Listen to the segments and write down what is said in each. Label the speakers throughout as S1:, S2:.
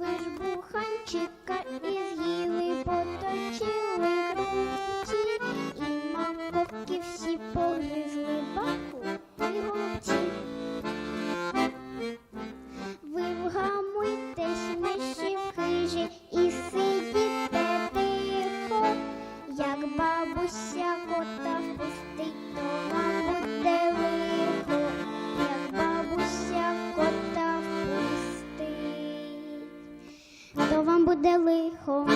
S1: Виш буханчик бабуся кота впустить, то вам буде лихо, як бабуся кота впустить, то вам буде лихо.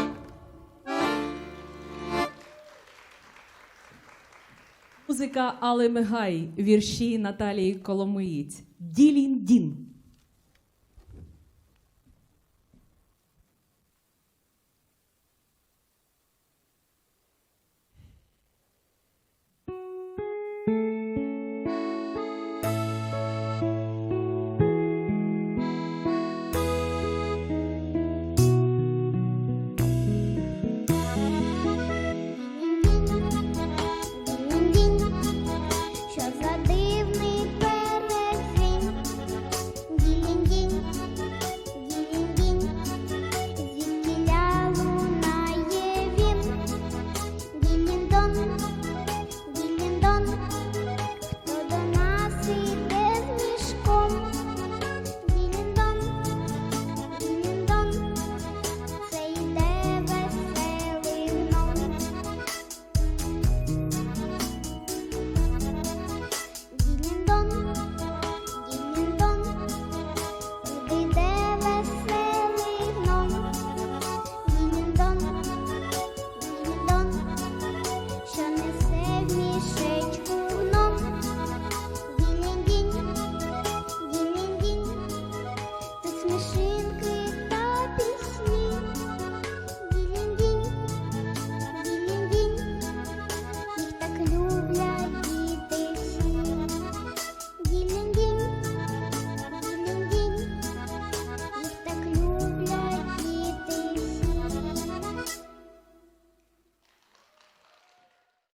S2: Музика Али Мегай, вірші Наталії Коломиїць. Ділін-дін.